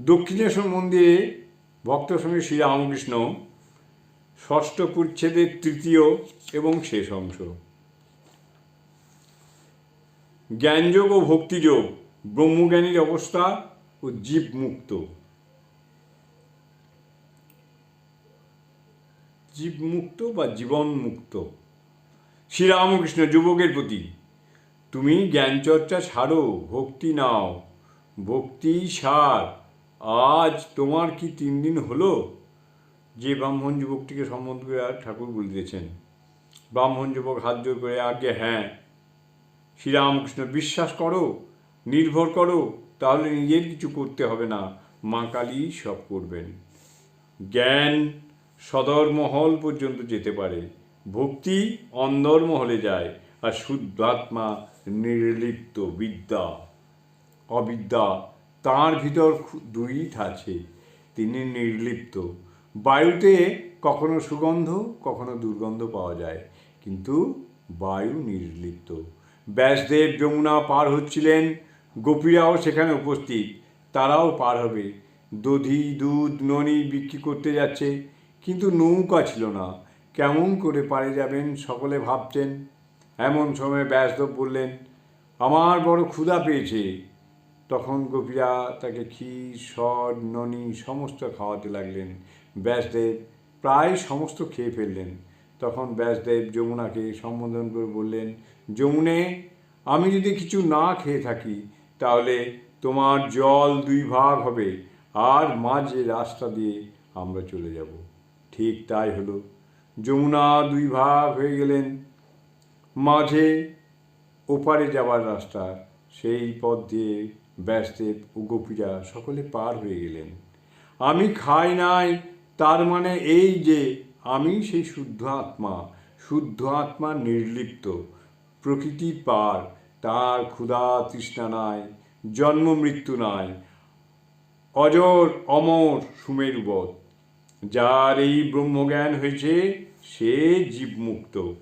দক্ষিণেশ্বর মন্দিরে ভক্ত সঙ্গে শ্রীরামকৃষ্ণ ষষ্ঠ পরিচ্ছেদের তৃতীয় এবং শেষ অংশ। জ্ঞানযোগ ও ভক্তিযোগ, ব্রহ্মজ্ঞানীর অবস্থা ও জীব মুক্ত। জীব মুক্ত বা জীবন মুক্ত? শ্রীরামকৃষ্ণ যুবকের প্রতি, তুমি জ্ঞানচর্চা ছাড়ো, ভক্তি নাও, ভক্তি সার। আজ তোমার কি তিন দিন হলো যে ব্রাহ্মণ যুবকটিকে সম্বোধন করে আর ঠাকুর বলিতেছেন? ব্রাহ্মণ যুবক হাত জোর করে আগে হ্যাঁ শ্রীরামকৃষ্ণ বিশ্বাস করো, নির্ভর করো, তাহলে নিজের কিছু করতে হবে না, মা কালী সব করবেন। জ্ঞান সদর মহল পর্যন্ত যেতে পারে, ভক্তি অন্দর মহলে যায়, আর শুদ্ধাত্মা নির্লিপ্ত বিদ্যা, অবিদ্যা তার ভিতর খু- দুই আছে, তিনি নির্লিপ্ত। বায়ুতে কখনো সুগন্ধ, কখনো দুর্গন্ধ পাওয়া যায়, কিন্তু বায়ু নির্লিপ্ত। ব্যাসদেব যমুনা পার হচ্ছিলেন, গোপীরাও সেখানে উপস্থিত, তারাও পার হবে। দধি, দুধ, ননি বিক্রি করতে যাচ্ছে, কিন্তু নৌকা ছিল না। কেমন করে পারে যাবেন সকলে ভাবছেন। এমন সময় ব্যাসদেব বললেন, আমার বড় ক্ষুধা পেয়েছে। তখন গোপীরা তাকে ক্ষীর, সর, ননি সমস্ত খাওয়াতে লাগলেন। ব্যাসদেব প্রায় সমস্ত খেয়ে ফেললেন। তখন ব্যাসদেব যমুনাকে সম্বোধন করে বললেন, যমুনে, আমি যদি কিছু না খেয়ে থাকি, তাহলে তোমার জল দুই ভাগ হবে। আর মাঝে রাস্তা দিয়ে আমরা চলে যাব। ঠিক তাই হলো। যমুনা দুই ভাগ হয়ে গেলেন। মাঝে ওপারে যাওয়ার রাস্তা, সেই পথ দিয়ে ব্যাসদেব ও গোপীরা সকলে পার হয়ে গেলেন। আমি খাই নাই, তার মানে এই যে আমি সেই শুদ্ধ আত্মা শুদ্ধ আত্মা নির্লিপ্ত, প্রকৃতি পার, তার ক্ষুধা তৃষ্ণা নাই, জন্ম মৃত্যু নাই, অজর, অমর সুমেরুবৎ যার এই ব্রহ্মজ্ঞান হয়েছে, সে জীবমুক্ত।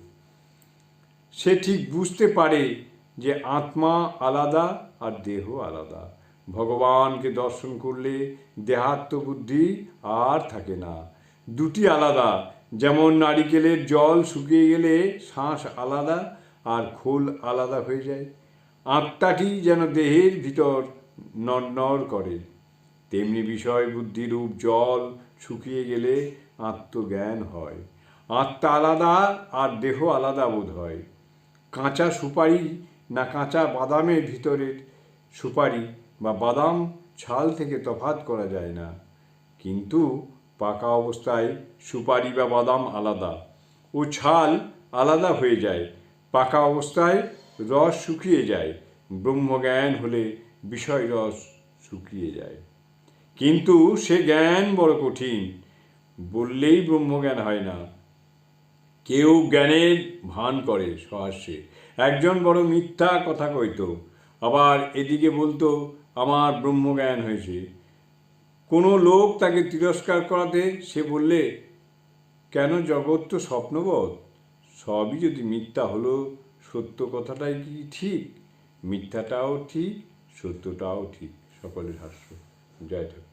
সে ঠিক বুঝতে পারে যে আত্মা আলাদা আর দেহ আলাদা। ভগবানকে দর্শন করলে দেহাত্ম বুদ্ধি আর থাকে না। দুটি আলাদা, যেমন নারিকেলের জল শুকিয়ে গেলে শ্বাস আলাদা আর খোল আলাদা হয়ে যায়। আত্মাটি যেন দেহের ভিতর নড়নড় করে। তেমনি বিষয় বুদ্ধিরূপ জল শুকিয়ে গেলে আত্মজ্ঞান হয়। আত্মা আলাদা আর দেহ আলাদা বোধ হয়। কাঁচা সুপারি না কাঁচা বাদামের ভিতরের সুপারি বা বাদাম ছাল থেকে তফাত করা যায় না। কিন্তু পাকা অবস্থায় সুপারি বা বাদাম আলাদা ও ছাল আলাদা হয়ে যায়। পাকা অবস্থায় রস শুকিয়ে যায়। ব্রহ্মজ্ঞান হলে বিষয় রস শুকিয়ে যায়। কিন্তু সে জ্ঞান বড় কঠিন, বললেই ব্রহ্মজ্ঞান হয় না। কেউ জ্ঞানের ভান করে সহাস্যে একজন বড় মিথ্যা কথা কইতো আবার এদিকে বলতো, আমার ব্রহ্মজ্ঞান হয়েছে। কোনো লোক তাকে তিরস্কার করাতে, সে বললে, কেন জগৎ তো স্বপ্নবোধ সবই যদি মিথ্যা হলো, সত্য কথাটাই কি ঠিক? মিথ্যাটাও ঠিক, সত্যটাও ঠিক। সকলের হাস্য। জয় ঠাকুর।